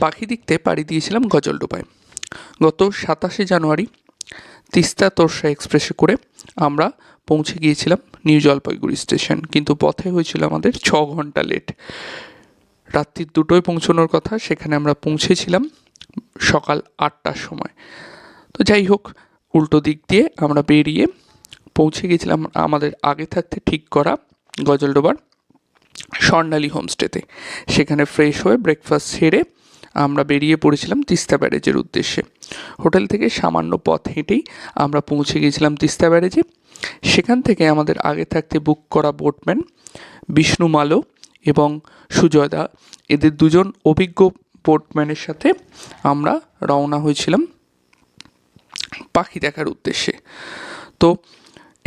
পাখি দেখতে পাড়ি দিয়েছিলাম গজলডোবায়। গত সাতাশে জানুয়ারি তিস্তা তোরসা এক্সপ্রেসে করে আমরা পৌঁছে গিয়েছিলাম নিউ জলপাইগুড়ি স্টেশন। কিন্তু পথে হয়েছিল আমাদের ছ ঘণ্টা লেট। রাত্রির দুটোয় পৌঁছানোর কথা সেখানে আমরা পৌঁছেছিলাম সকাল আটটার সময়। তো যাই হোক, উল্টো দিক দিয়ে আমরা বেরিয়ে পৌঁছে গেছিলাম আমাদের আগে থাকতে ঠিক করা গজলডোবার স্বর্ণালী হোমস্টেতে। সেখানে ফ্রেশ হয়ে ব্রেকফাস্ট সেরে আমরা বেরিয়ে পড়েছিলাম তিস্তা ব্যারেজের উদ্দেশ্যে। হোটেল থেকে সামান্য পথ হেঁটেই আমরা পৌঁছে গিয়েছিলাম তিস্তা ব্যারেজে। সেখান থেকে আমাদের আগে থাকতে বুক করা বোটম্যান বিষ্ণু মালো এবং সুজয়দা, এদের দুজন অভিজ্ঞ বোটম্যানের সাথে আমরা রওনা হয়েছিলাম পাখি দেখার উদ্দেশ্যে। তো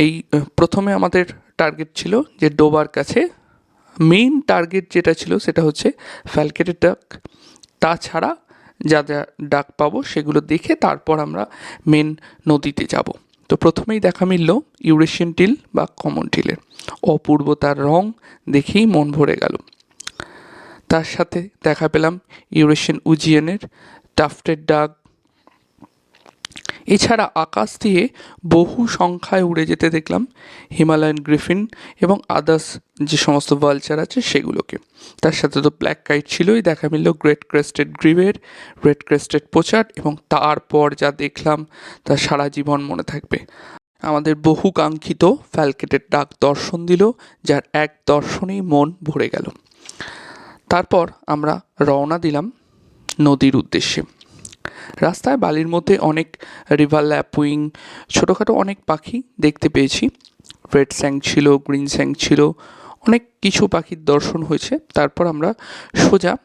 এই প্রথমে আমাদের টার্গেট ছিল যে ডোবার কাছে। মেইন টার্গেট যেটা ছিল সেটা হচ্ছে ফ্যালকেটের ডাক তাছাড়া যা যা ডাক পাবো সেগুলো দেখে তারপর আমরা মেন নদীতে যাব। তো প্রথমেই দেখা মিলল ইউরেশিয়ান টিল বা কমন টিলের। অপূর্ব তার রং দেখেই মন ভরে গেল। তার সাথে দেখা পেলাম ইউরেশিয়ান উজিয়ানের টাফটের ডাক এছাড়া আকাশ দিয়ে বহু সংখ্যায় উড়ে যেতে দেখলাম, হিমালয়ান গ্রিফিন এবং আদার্স যে সমস্ত ভালচার আছে সেগুলোকে। তার সাথে তো ব্ল্যাক কাইট ছিলই, দেখা মিলল গ্রেট ক্রেস্টেড গ্রিভের রেড ক্রেস্টেড পোচাট এবং তারপর যা দেখলাম তা সারা জীবন মনে থাকবে। আমাদের বহু কাঙ্ক্ষিত ফ্যালকেটের ডাক দর্শন দিল, যার এক দর্শনেই মন ভরে গেল। তারপর আমরা রওনা দিলাম নদীর উদ্দেশ্যে। রাস্তায় বালির মধ্যে অনেক রিভার ল্যাপুইং ছোটোখাটো অনেক পাখি দেখতে পেয়েছি। রেড স্যাং ছিল গ্রিন স্যাং ছিল, অনেক কিছু পাখির দর্শন হয়েছে। তারপর আমরা সোজা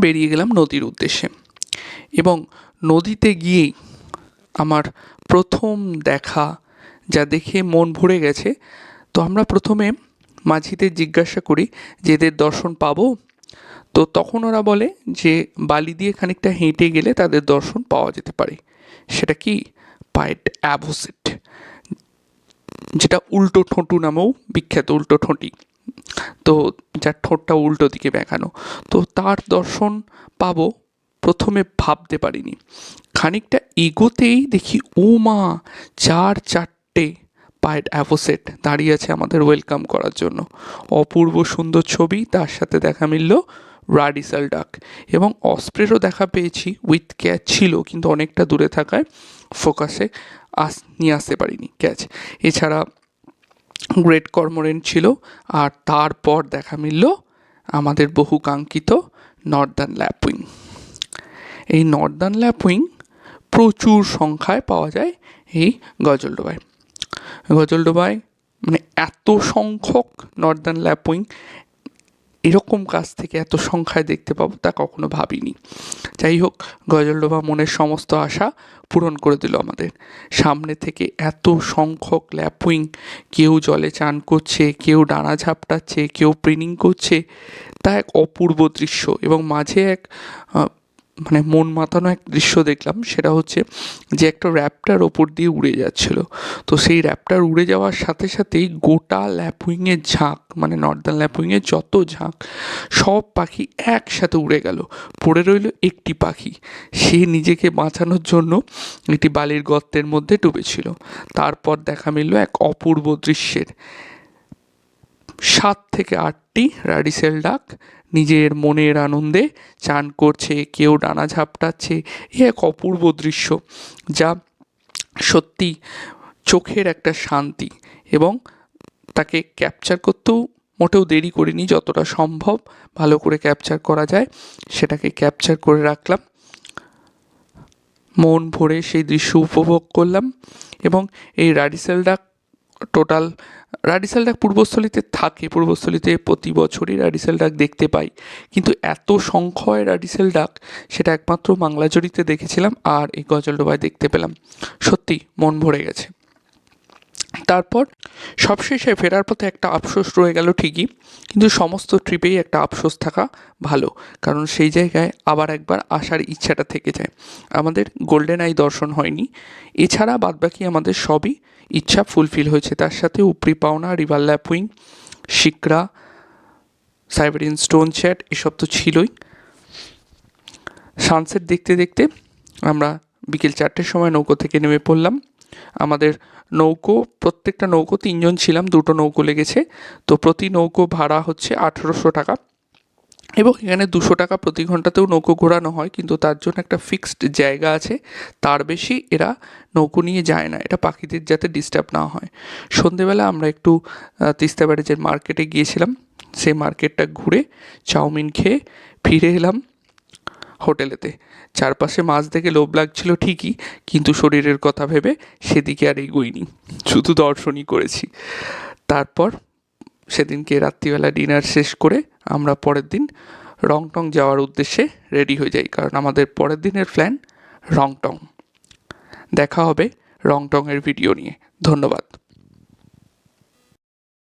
বেরিয়ে গেলাম নদীর উদ্দেশ্যে। এবং নদীতে গিয়েই আমার প্রথম দেখা, যা দেখে মন ভরে গেছে। তো আমরা প্রথমে মাঝিদের জিজ্ঞাসা করি, যে এদের দর্শন পাবো? তো তখন ওরা বলে যে বালি দিয়ে খানিকটা হেঁটে গেলে তাদের দর্শন পাওয়া যেতে পারে। সেটা কি? পায়েট অ্যাভোসেট যেটা উল্টো ঠোঁটু নামেও বিখ্যাত, উল্টো ঠোঁটি তো যার ঠোঁটটা উল্টো দিকে বেঁকানো তো তার দর্শন পাবো প্রথমে ভাবতে পারিনি। খানিকটা এগোতেই দেখি, ও মা, চার চারটে পায়েট অ্যাভোসেট দাঁড়িয়ে আছে আমাদের ওয়েলকাম করার জন্য। অপূর্ব সুন্দর ছবি, তার সাথে দেখা মিলল রাডিসাল ডাক। এবং অস্প্রেরও দেখা পেয়েছি, উইথ ক্যাচ ছিল, কিন্তু অনেকটা দূরে থাকায় ফোকাসে আস, নিয়ে আসতে পারিনি ক্যাচ। এছাড়া গ্রেট কর্মোরেন্ট ছিল, আর তারপর দেখা মিলল আমাদের বহু কাঙ্ক্ষিত নর্দার্ন ল্যাপুইং এই নর্দার্ন ল্যাপুইং প্রচুর সংখ্যায় পাওয়া যায় এই গজলডোবায়। গজলডোবায় মানে এত সংখ্যক নর্দার্ন ল্যাপুইং এরকম কাছ থেকে এত সংখ্যায় দেখতে পাবো তা কখনো ভাবিনি। যাই হোক, গজলডোবা মনের সমস্ত আশা পূরণ করে দিল আমাদের। সামনে থেকে এত সংখ্যক ল্যাপুইং কেউ জলে চান করছে, কেউ ডানা ঝাপটাচ্ছে, কেউ প্রিনিং করছে, তা এক অপূর্ব দৃশ্য এবং মাঝে এক মানে মন মাতানো এক দৃশ্য দেখলাম, সেটা হচ্ছে যে একটা র্যাপটার ওপর দিয়ে উড়ে যাচ্ছিল। তো সেই র্যাপটার উড়ে যাওয়ার সাথে সাথেই গোটা ল্যাপুইংয়ের ঝাঁক মানে নর্দার্ন ল্যাপুইংয়ের যত ঝাঁক, সব পাখি একসাথে উড়ে গেল। পড়ে রইল একটি পাখি। সে নিজেকে বাঁচানোর জন্য একটি বালির গর্তের মধ্যে ডুবেছিল। তারপর দেখা মিলল এক অপূর্ব দৃশ্যের। সাত থেকে আটটি রাডিসেল ডাক। নিজের মনের আনন্দে চান করছে, কেউ ডানা ঝাপটাচ্ছে, এ এক অপূর্ব দৃশ্য যা সত্যি চোখের একটা শান্তি এবং তাকে ক্যাপচার করতেও মোটেও দেরি করিনি, যতটা সম্ভব ভালো করে ক্যাপচার করা যায়, সেটাকে ক্যাপচার করে রাখলাম। মন ভরে সেই দৃশ্য উপভোগ করলাম এবং এই রাডিসেল ডাক টোটাল রাডিসেল ডাক পূর্বস্থলিতে থাকে, পূর্বস্থলিতে প্রতি বছরই রাডিসেল ডাক দেখতে পাই। কিন্তু এত সংখ্যায় রাডিসেল ডাক সেটা একমাত্র বাংলাজরিতে দেখেছিলাম আর এই গজলডোবায় দেখতে পেলাম। সত্যি, মন ভরে গেছে। তারপর সবশেষে ফেরার পথে একটা আফসোস রয়ে গেল ঠিকই, কিন্তু সমস্ত ট্রিপেই একটা আফসোস থাকা ভালো, কারণ সেই জায়গায় আবার একবার আসার ইচ্ছাটা থেকে যায়। আমাদের গোল্ডেন আই দর্শন হয়নি, এছাড়া বাদবাকি আমাদের সবই ইচ্ছা ফুলফিল হয়েছে। তার সাথে উপরি পাওনা river lapwing shikra Siberian stonechat এসব তো ছিলই। সানসেট দেখতে দেখতে আমরা বিকেল চারটের সময় নৌকো থেকে নেমে পড়লাম। আমাদের নৌকো, প্রত্যেকটা নৌকো তিনজন ছিলাম, দুটো নৌকো লেগেছে। তো প্রতি নৌকো ভাড়া হচ্ছে আঠেরোশো টাকা এবং এখানে দুশো টাকা প্রতি ঘন্টাতেও নৌকো ঘোরানো হয়, কিন্তু তার জন্য একটা ফিক্সড জায়গা আছে। তার বেশি এরা নৌকো নিয়ে যায় না, এটা পাখিদের যাতে ডিস্টার্ব না হয়। সন্ধেবেলা আমরা একটু তিস্তা ব্যারেজের মার্কেটে গিয়েছিলাম। সেই মার্কেটটা ঘুরে চাউমিন খেয়ে ফিরে এলাম। হোটেলেতে। চারপাশে মাছ দেখে লোভ লাগছিল ঠিকই, কিন্তু শরীরের কথা ভেবে সেদিকে আর এগোইনি শুধু দর্শনই করেছি। তারপর সেদিনকে রাত্রিবেলা ডিনার শেষ করে আমরা পরের দিন রংটং যাওয়ার উদ্দেশ্যে রেডি হয়ে যাই, কারণ আমাদের পরের দিনের প্ল্যান রংটং। দেখা হবে রংটংয়ের ভিডিও নিয়ে। ধন্যবাদ।